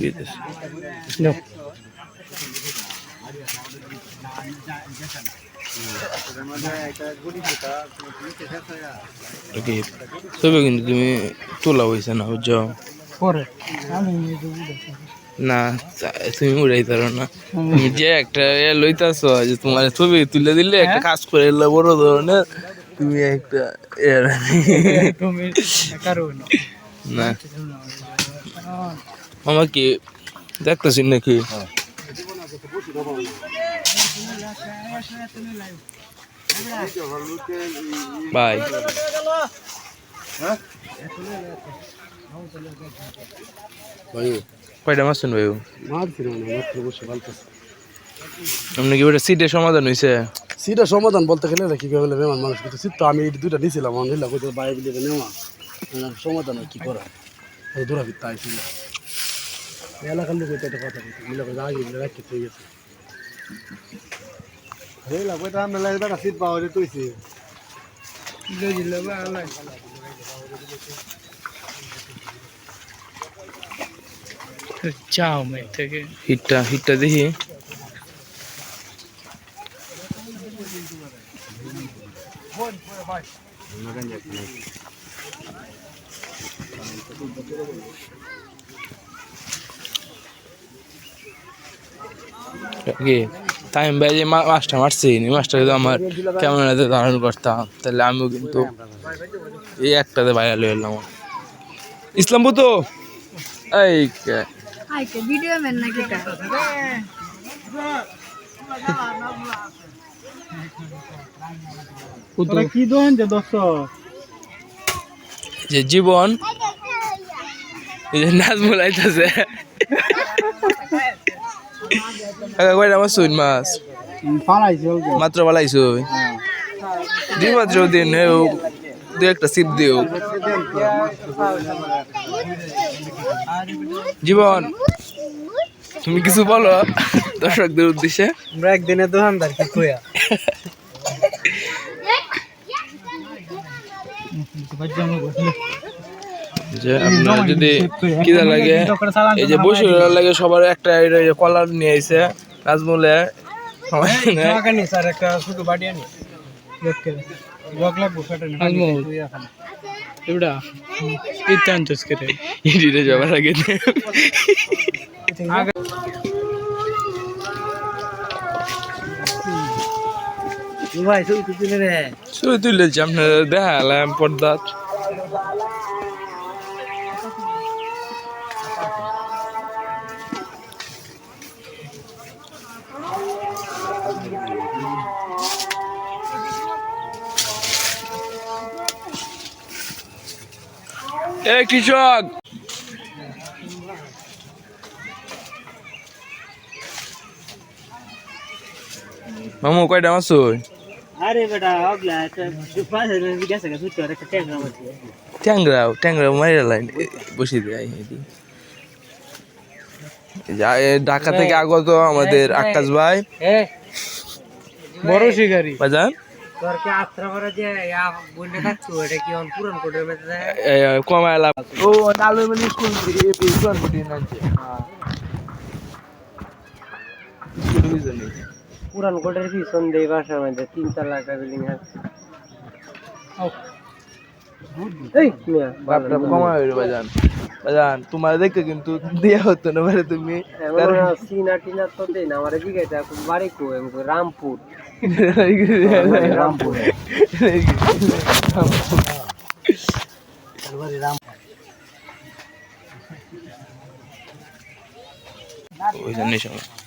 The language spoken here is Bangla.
দিতেছে দাও ওকে তবে কিন্তু তুমি তোলা হয়েছে না বুঝছ। না তুমি উড়াই পারো না তুমি যে একটা এ লইতাছ যে তোমার ছবি তুলে দিলে একটা কাজ করে এলে বড় ধরনের তুমি একটা না আমার কি দেখতেছি নাকি? বাই। কয়টা মারছেন ভাই আপনি কি ওটা সিটের সমাধান হয়েছে সিটা সমাধান বলতে গেলে কি বলে মেহমান মানুষ? কিন্তু সিট তো আমি দুইটা নিয়েছিলাম নেওয়া। সমাধান কি করা দূরা ভিত্তা আইছিল এলাকার লোক এটা একটা কথা মিলে কইতে আগে রাখতে ঠিক আছে হেলা কইতে আমরা লাগে বেটা সিট পাওয়া যেত হইছে চাও মেঘ থেকে হিটটা হিটটা দেখি কি? টাইম ভাই যে মাছটা মারছি এই মাছটা যদি আমার কেমন ধারণ করতাম তাহলে আমিও কিন্তু এই একটাতে বাইরে লয়ে এলাম ইসলামপুর তো? এই ভিডিও মেন নাকি কি দোন যে দশ যে জীবন নাজমুল আইতাছে কয়টা মাছ শুন মাছ। মাত্র পালাইছো? দুই মাত্র দিন দু একটা সিপ দিও। জীবন তুমি কিছু বলো দর্শকদের উদ্দেশ্যে? আমরা একদিনে দোকানদার কি যে আপনার যদি কিদা লাগে এই যে বসে লাগে সবার একটা কলার নিয়ে আইছে নাজমুলে সমস্যা স্যার একটা শুধু বাড়ি আনি। দেখতে জগ লাগবো কাটানি এবড়া? ইতান তো করে ইডিরে যাবার আগে ভাই তুই তুই রে শুরু তুলেছি আপনার দেখালাম পর্দাত এ কৃষক মামু কয়টা মাছ আরে বেটা আগলা ট্যাংরা ট্যাংরা লাইন দেয় ঢাকা থেকে আগত আমাদের আকাশ ভাই। বড় শিকারি। বাজান? কমায় লাভ। ও মানে স্কুল স্কুল ফুটি নাচছে পুরান কোটের পিছন দেই বাসার মধ্যে তিন তলা একটা বিল্ডিং আছে। তোমার দেখে কিন্তু দেয়া হতো না তুমি। টিনা তো আমার বাড়ি কো রামপুর। রামপুর। ওই জন্যই সময়